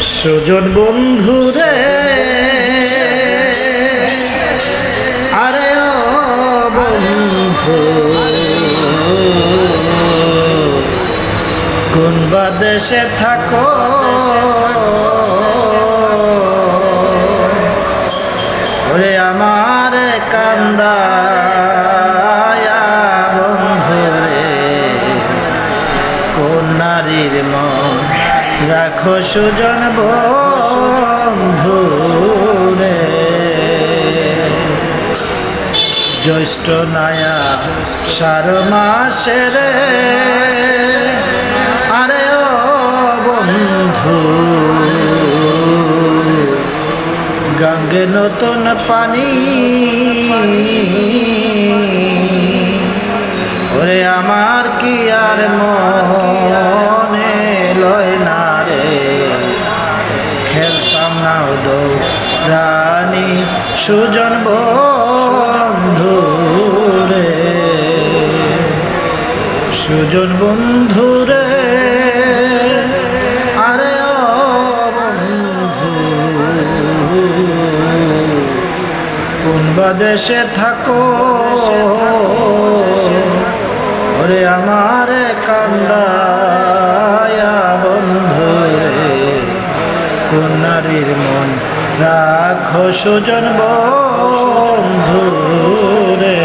সুজন বন্ধু রে। আরে বন্ধু। কোন দেশে থাকো। ওরে আমার কান্দা বন্ধু রে। কোন নারীর মন রাখো সুজন বন্ধু রে। জ্যৈষ্ঠ নায়া সার মাসে রে। আরে ও বন্ধু, গঙ্গে নতুন পানি। ওরে আমার কি আর মনে? দৌ রানী সুজন বন্ধু রে। সুজন বন্ধু রে, আরে বন্ধু। কোন বা দেশে থাকো, ওরে আমার কান্দায়া। নারীর মন। রাখো সুজন বন্ধু রে